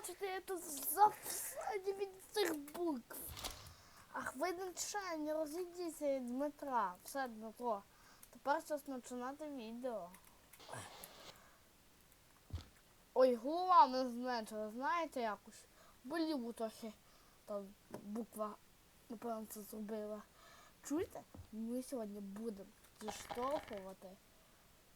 бачите, я тут завсаді від цих букв. Ах, ви не розійдіться від Дмитра. Все, Дмитро. Тепер час починати відео. Ой, голова не зменшила, знаєте якось? Боліло трохи. Та буква, напевно, це зробила. Чуєте? Ми сьогодні будемо зіштовхувати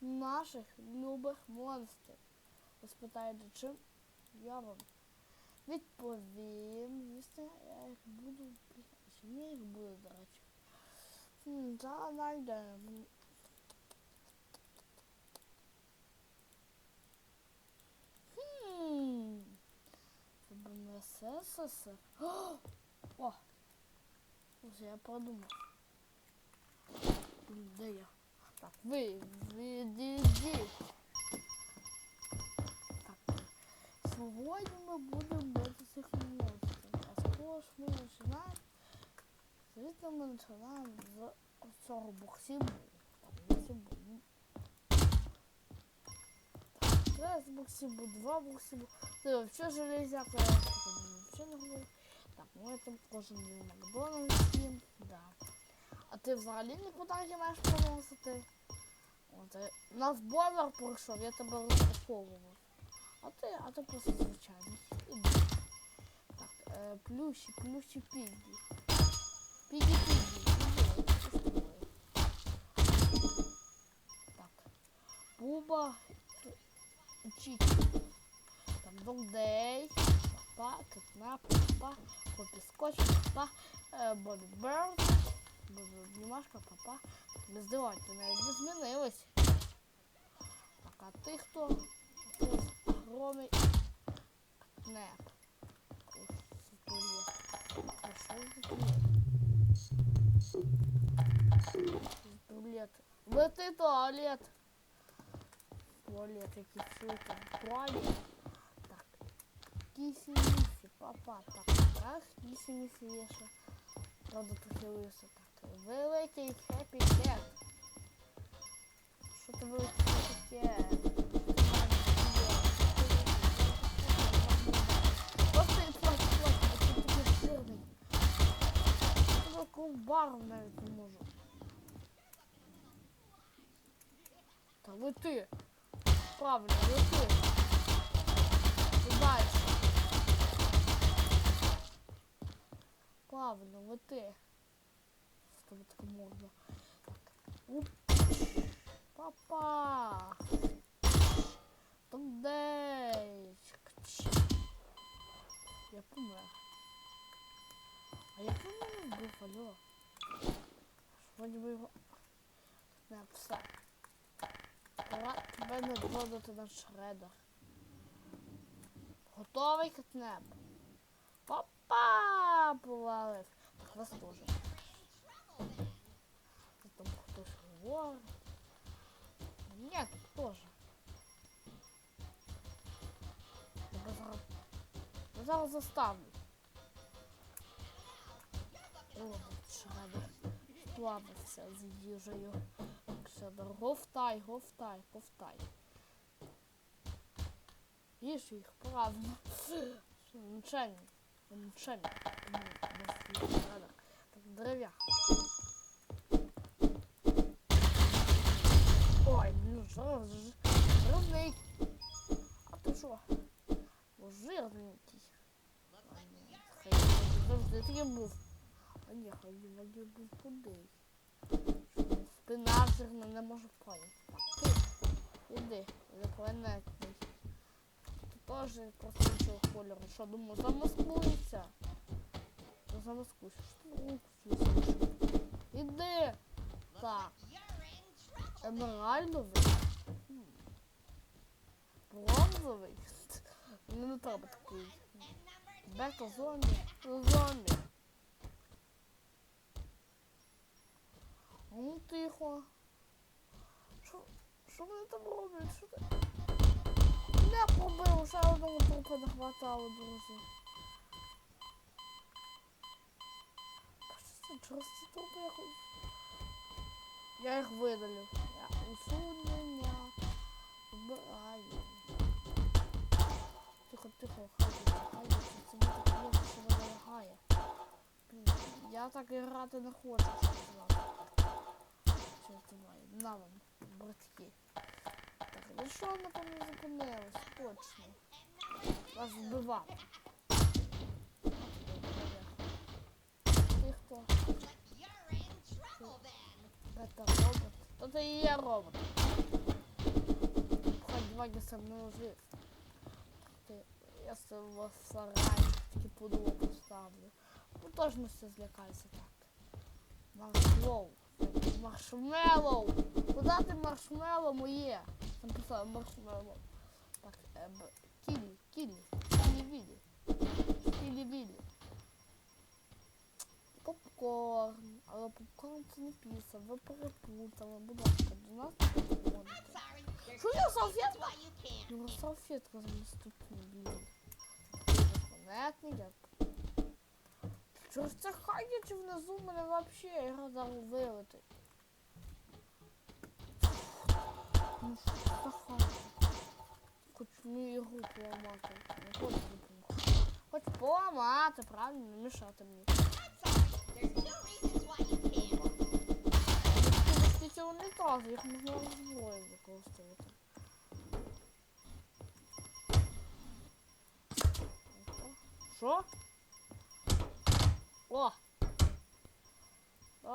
наших любих монстрів. Ви чим? Я вам відповім. Звісно, я їх буду. Блін, я їх буду, до речі. Зараз знайдемо. Хм. Це БМСС. О! О! Ось я подумав. Де я? Так, ви, відійдіть. Так. Сьогодні ми будемо бити цих монстрів. А з кого ж ми починаємо? Звісно, ми починаємо з цього боксібу. Раз боксібу, два боксібу. Ти вообще железяка, я вообще не говорю. Так, ну це кожен день Макдональдс їм. Да. А ти взагалі нікуди не маєш приносити? От, е, нас бомер пройшов, я тебе розпаковував. А ти, а ти просто звичайний. Іди. Так, е, плющі, плющі піді. Піді, піді. Так. Буба. е, Чікі. Так, Долдей. Папа, Китна, папа, Попі Скотч, папа, е, Бобі Берн. Обнімашка, папа. Не здивайте, навіть не змінилось. Так, а ти хто? Ти огромний кнеп. Туалет. А що за туалет? Туалет. Лети туалет. Туалет, який чуєте. Туалет. Так. Кісі місі, папа. Так, так, кісі місі є ще. Правда, трохи лисо. Так, великий хеппі кет. Що ти великий Та ви ти. Правильно, ви ти. І дальше. Правильно, ви ти. Що так можна? Уп. Папа. Десь. Я помер. А я помер вбив, алло. Вроді би його... Не, все. Пора тебе не зводити на шредер. Готовий катнеп. Папа повалив. Так вас. Тут Там хтось говорить. Ні, тут теж. Я зараз, я зараз заставлю. О, шредер. Сплавився з їжею. Шредер, говтай, говтай, говтай. Їж їх, правильно. Шредер. Так, дерев'я. Ой, блін, що ж- жирний. А ти що? О, жирненький. А, ні, Хай завжди таким був. А ні, хай вроді був худий. Спина жирна, не можу поняти. Ти, іди, інопланетний. Ти теж просто іншого кольору. Що, думаю, замаскується? Ну, замаскуйся. Що ти? Іди! Так. Емеральдовий? Бронзовий? Мені не треба такий. Бета зомбі. Зомбі. Ну тихо. Що, що вони там роблять? Що ти? Не побив, ще одного трупа не хватало, друзі. Що це? Через ці трупи я хочу. Я їх видалю. Я усунення. Вбираю. Тихо, тихо, хай, хай, це не так, що вона лагає. Я так і грати не хочу. що з вами. Що давай, на вам, братки. Так, ну що ми там не зупинились? Точно. Вас вбивати. Ти хто? You're in trouble then. Это робот. Это и я робот. Хоть два со мной жив. Ты, я с его сарайчики пудло поставлю. Ну точно все злякайся так. Маршмеллоу. Маршмеллоу. Куда ты маршмеллоу моє? Там писав маршмеллоу. Так, е, б... Кілі, кілі, кілі вілі. Кілі вілі. Попкорн. Але попкорн це не піса. Ви перепутали. Будь ласка, до нас не підходите. Що я салфетка? Ну, салфетка заміступна, блін. Понятно, я. Що ж це ходять внизу мене вообще ігра зараз вилетить. Ну що це ходить? Хоч мою ігру поламати. Не хочу допомогти. Хоч поламати, правильно, не мішати мені. Can't. Ці унітази, їх можна розброю використовувати. Що?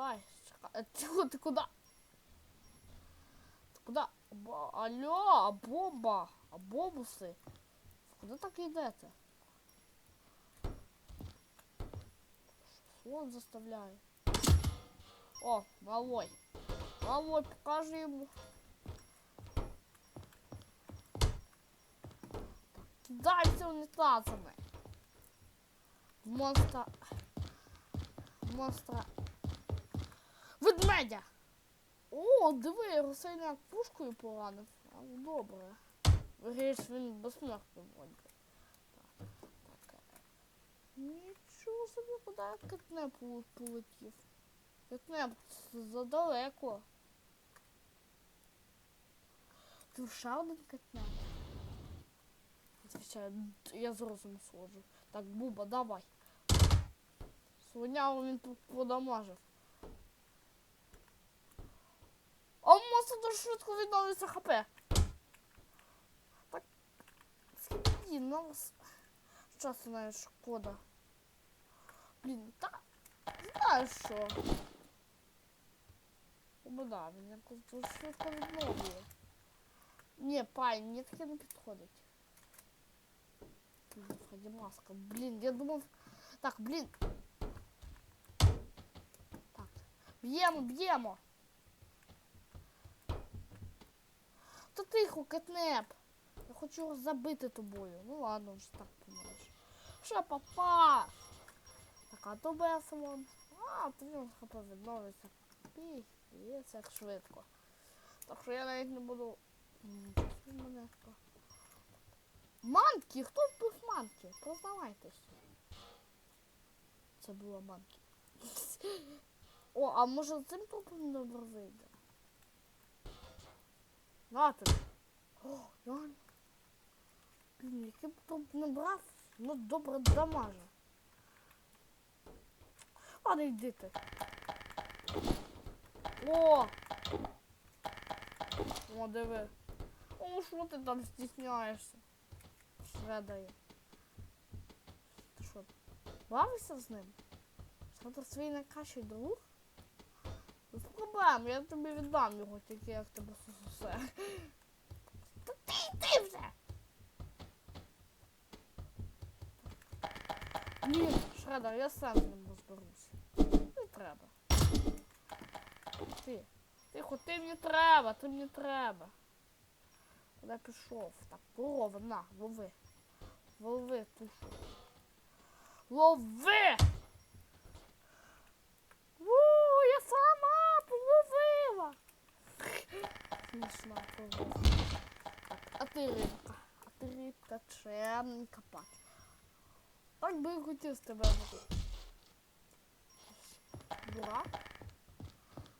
Давай, чекай. Е, Тихо, ти куди? Ти куди? Бо- Алло, а бомба? А бобуси? Куди так йдете? Слон заставляє. О, малой. Малой, покажи йому. Так, кидайся унітазами. Монстра. Монстра. Ведмедя! О, диви, Русейняк пушкою поранив. А, добре. Виріш, він безсмертний вроді. Так, так. е. Нічого собі, куди катнеп полетів. Катнеп задалеко. Ти ще один катнеп? Звичайно, я з розуму сходжу. Так, Буба, давай. Слоняву він тут подамажив. А монстр дуже швидко відновлюється ХП. Так. Скільки нам с- часу навіть шкода. Блін, та знаєш що? Ну да, він якось дуже швидко відновлює. Ні, пай, мені таке не підходить. Блін, маска. Блін, я думав. Так, блін. Так. Б'ємо, б'ємо. Та тихо, кетнеп. Я хочу його забити тобою. Ну ладно, вже так помреш. Що, папа? Так, а то весело. А, він хп відновиться. Пі, є це як швидко. Так що я навіть не буду. Монетка. Манки! Хто вбив манки? Признавайтесь. Це була манки. О, а може цим трупом добре вийде? На тобі. О, реально. Блін, який б труп не брав, ну добре дамаже. Ладно, йди ти. О! О, диви. О, що ти там стісняєшся? Шредає. Ти що, бавишся з ним? Шредер свій найкращий друг? Без проблем, я тобі віддам його, тільки як тебе сосусе. Ти вже! Ні, Шредер, я сам з ним розберусь. Не треба. Ти. Тихо, ти мені треба, ти мені треба. Куди пішов? Так, корова, на, лови. Лови, тушу. Лови! У, я сама половила. Смішна корова Так, а ти рибка. А ти рибка чемненька пак. Так би і хотів з тебе бути. Дурак.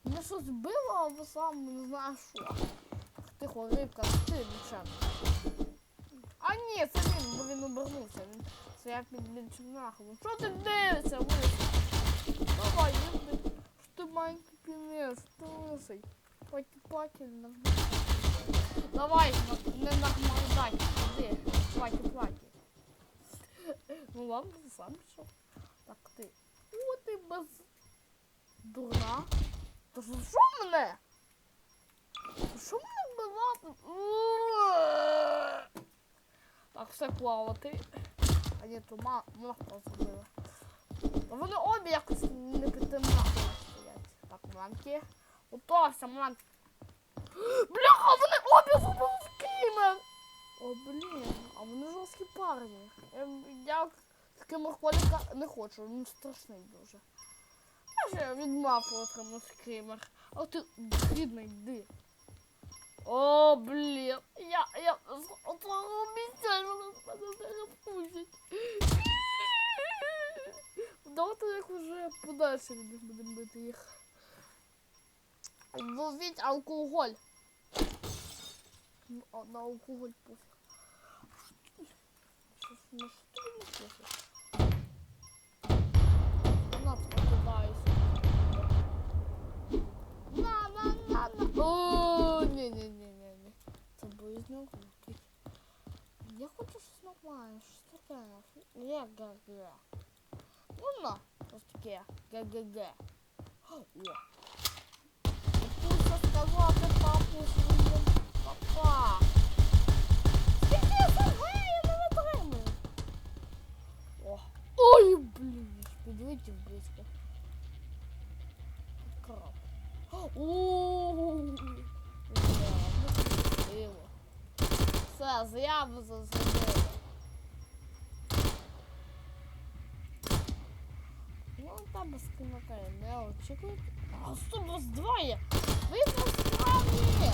Мене щось збило, або сам не знаю що. Так, Тихо, рибка, ти нічем. А ні, це він, бо він обернувся. Він це як він він чорнахом. Що ти дивишся, вийшов? Давай, если что ты маленький пенес, ты лысый. Паки-паки, нажми. Давай, не нагмордай, иди, паки-паки. Ну ладно, сам пішов. Так, ти. О, ти без... Дурна. Та що мене? Що мене вбивати? Так, все плавати. А ні, то ма... мавпа зробила. Вони обі якось не під тим нахуй стоять. Так, манки. Готовся, манки. Бляха, вони обі зробили скример! О, блін, а вони жорсткі парні. Я з ким охваліка не хочу, він страшний дуже. Я від мапи отримав скример. А ти бідний, йди. О, блін. Я, я отого місця вони мене зараз. Давайте їх уже подальше від будемо бити їх. Ловіть алкоголь. На алкоголь. Що ж, на ти не пишеш? На, покидайся. На, на, на, на. О, ні, ні, ні, ні, ні. Це близнюк. якийсь. Я хочу щось нормальне, щось таке. Ге-ге-ге. Ну, на, ось таке. Ге-ге-ге. О. Пусть Все, заяву зробили. Ну, там без кінотею не очікують. А, у вас двоє! Ви несправні!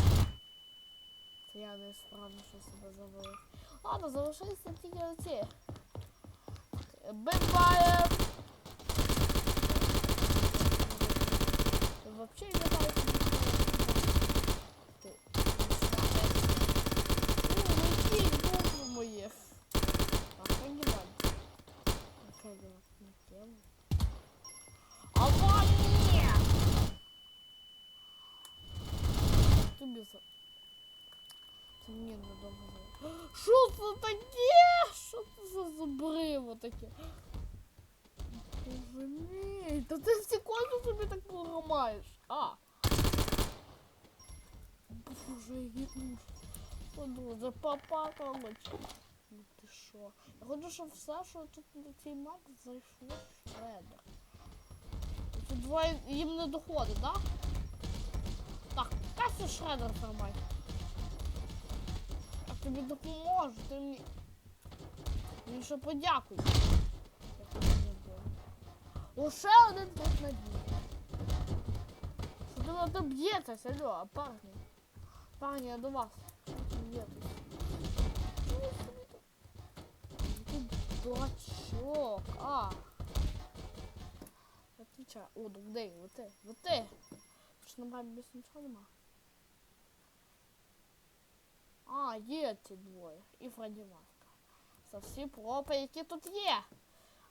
Це я не справді, що себе завалив. Ладно, залишилися тільки оці. Биває! Вообще не знаю, що Ти. Ну, які букви моїх. Охреневать. Охреневать. Не тему. Аварія! Тобі за... Це мені недовго за... Що це таке? Що це за забриво таке? Боже мій, та ти в секунду собі так поламаєш. А. Боже, який ужас. Подруже, папа, короче. Що? Я хочу, щоб все, що тут на цій мапі зайшло шредер. Тут двоє їм не доходить, да? Так, Кася шредер тримай. Я тобі допоможу, ти мені. Мені ще тобі. Лише один тест на дні. Що ти на то б'єтесь, алло, парні. Парні, я до вас. Дурачок, а. Отвечай. О, де, вот ти, вот ти. Що на мамі більше нічого нема. А, є ці двоє. І Фредді Маска. Це всі пропи, тут є.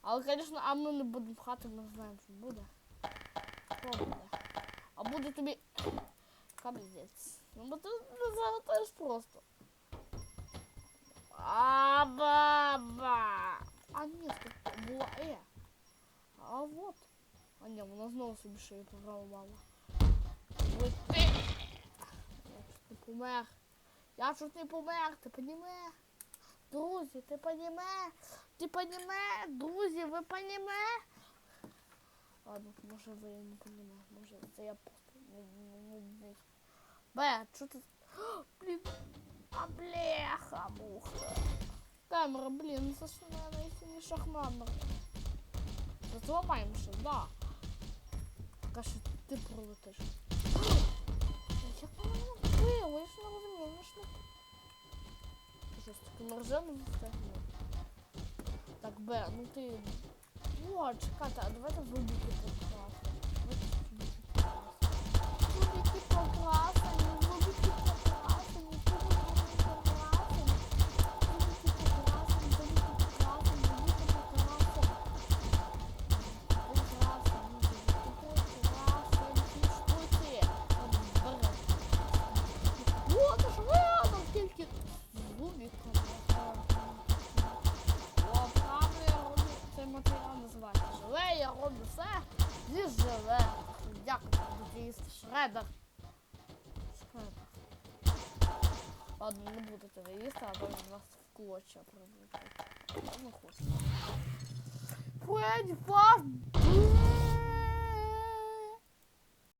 Але, звісно, а ми не будемо пхати, ми знаємо, що буде. Що буде? А буде тобі кабзець. Ну, бо не залетаєш просто. А баба. А ні, тут була Е. А вот. А ні, вона знову собі шиї програмувала. Ви ти. Я чуть не помер. Я чуть не помер, ти поніме? Друзі, ти поніме? Ти поніме? Друзі, ви поніме? Ладно, може ви не поніме. Може це я просто не, не, не? Блін. А бляха, муха. Камера, блін, ну це ж найсильніша шахматна. Зламаємося, да. Пока що ти пролетиш. Як вона мене вбила? Я ж не розумію, вона ж не... Щось таке мерзенно застегнуло. Так, Б, ну ти... О, чекайте, а давайте вибухи покрасимо. Вибухи покрасимо, в клочья прибути. Я не хочу.